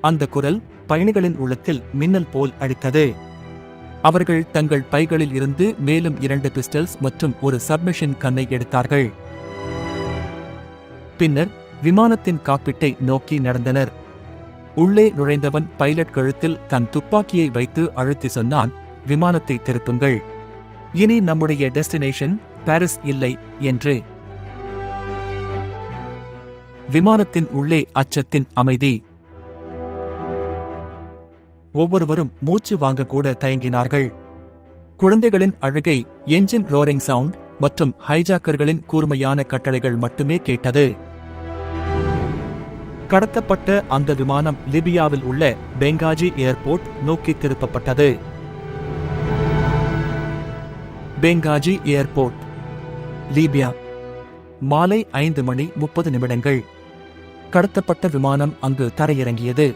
அந்த குரல் பயணிகளின் உள்ளத்தில் மின்னல் போல் அடித்தது. அவர்கள் தங்கள் பைகளில் இருந்து மேலும் இரண்டு பிஸ்டல்ஸ் மற்றும் ஒரு சப்மிஷன் கன்னை எடுத்தார்கள். பின்னர் விமானத்தின் காப்பீட்டை நோக்கி நடந்தனர். உள்ளே நுழைந்தவன் பைலட் கழுத்தில் தன் துப்பாக்கியை வைத்து அழுத்தி சொன்னான் விமானத்தை திருப்புங்கள். இனி நம்முடைய டெஸ்டினேஷன் பாரிஸ் இல்லை என்று. விமானத்தின் உள்ளே அச்சத்தின் அமைதி. ஒவ்வொருவரும் மூச்சு வாங்க கூட தயங்கினார்கள். குழந்தைகளின் அழுகை என்ஜின் ரோரிங் சவுண்ட் மற்றும் ஹைஜாக்கர்களின் கூர்மையான கட்டளைகள் மட்டுமே கேட்டது. கடத்தப்பட்ட அந்த விமானம் லிபியாவில் உள்ள பெங்காஜி ஏர்போர்ட் நோக்கி திருப்பப்பட்டது. பெங்காஜி ஏர்போர்ட் லீபியா மாலை ஐந்து மணி முப்பது நிமிடங்கள். கடத்தப்பட்ட விமானம் அங்கு தரையிறங்கியது.